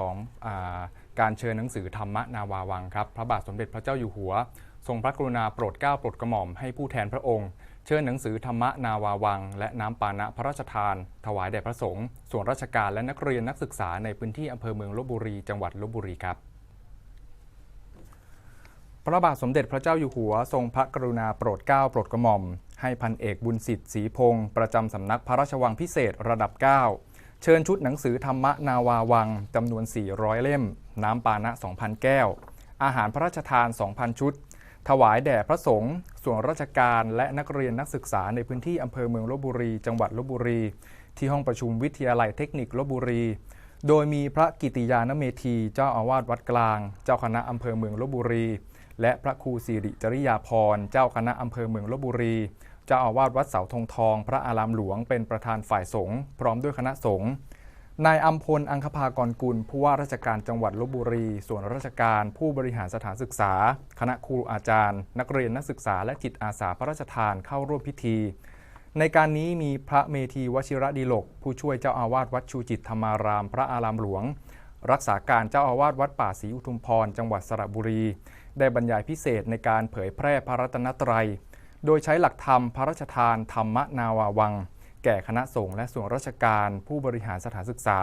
ของอการเชิญหนังสือธรรมนาวาวังครับ พระบาทสมเด็จพระเจ้าอยู่หัว ทรงพระกรุณาโปรดเกล้าโปรดกระหม่อมให้ผู้แทนพระองค์ เชิญหนังสือธรรมนาวาวัง และน้ำปานะพระราชทาน ถวายแด่พระสงฆ์ส่วนราชการและนักเรียนนักศึกษาในพื้นที่อำเภอเมืองลบบุรี จังหวัดลบบุรีครับพระบาทสมเด็จพระเจ้าอยู่หัว ทรงพระกรุณาโปรดเกล้าโปรดกระหม่อม ให้พันเอกบุญสิทธิ์ศรีพงศ์ประจำสำนักพระราชวังพิเศษระดับ 9 เชิญชุดหนังสือธรรมนาวาวังจำนวน 400 เล่ม น้ำปานะ 2,000 แก้ว อาหารพระราชทาน 2,000 ชุด ถวายแด่พระสงฆ์ส่วนราชการและนักเรียนนักศึกษาในพื้นที่อำเภอเมืองลบบุรี จังหวัดลบบุรี ที่ห้องประชุมวิทยาลัยเทคนิคลบบุรี โดยมีพระกิติยานเมธี เจ้าอาวาสวัดกลาง เจ้าคณะอำเภอเมืองลบบุรี และพระครูสิริจริยาพร เจ้าคณะอำเภอเมืองลบบุรี จ้าอาวาสวัดเสาธงทอง พระอารามหลวงเป็นประธานฝ่ายสงฆ์พร้อมด้วยคณะสงฆ์นายอัมพลอังคภากรกุล ผู้ว่าราชการจังหวัดลบบุรี ส่วนราชการผู้บริหารสถานศึกษา คณะครูอาจารย์ นักเรียนนักศึกษาและจิตอาสาพระราชทานเข้าร่วมพิธี ในการนี้มีพระเมธีวชิระดีโลก ผู้ช่วยเจ้าอาวาสวัดชูจิตธรรมาราม พระอารามหลวง รักษาการเจ้าอาวาสวัดป่าศรีอุทุมพร จังหวัดสระบุรี ได้บรรยายพิเศษในการเผยแพร่พระรัตนตรัย โดยใช้หลักธรรมพระราชทานธรรมนาวาวัง แก่คณะสงฆ์และส่วนราชการ ผู้บริหารสถานศึกษา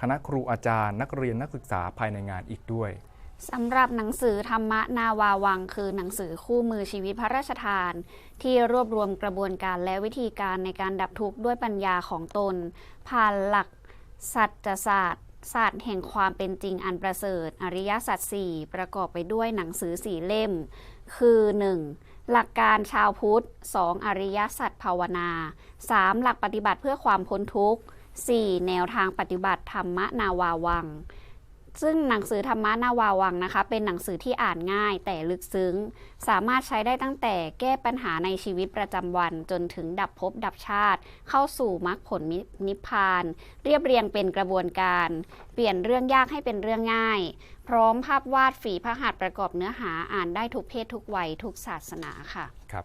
คณะครูอาจารย์ นักเรียนนักศึกษาภายในงานอีกด้วยสำหรับหนังสือธรรมนาวาวัง คือหนังสือคู่มือชีวิตพระราชทาน ที่รวบรวมกระบวนการและวิธีการในการดับทุกข์ด้วยปัญญาของตน ผ่านหลักสัจศาสตร์ศาสตร์แห่งความเป็นจริงอันประเสริฐ อริยสัจสี่ประกอบไปด้วยหนังสือสี่เล่ม คือ 1. หลักการชาวพุทธ 2. อริยสัจภาวนา 3. หลักปฏิบัติเพื่อความพ้นทุกข์ 4. แนวทางปฏิบัติธรรมนาวาวัง ซึ่งหนังสือธรรมะนาวาวังนะคะ เป็นหนังสือที่อ่านง่ายแต่ลึกซึ้ง สามารถใช้ได้ตั้งแต่แก้ปัญหาในชีวิตประจำวัน จนถึงดับภพดับชาติ เข้าสู่มรรคผลนิพพาน เรียบเรียงเป็นกระบวนการ เปลี่ยนเรื่องยากให้เป็นเรื่องง่าย พร้อมภาพวาดฝีพระหัตถ์ประกอบเนื้อหาอ่านได้ทุกเพศทุกวัยทุกศาสนาค่ะ ครับ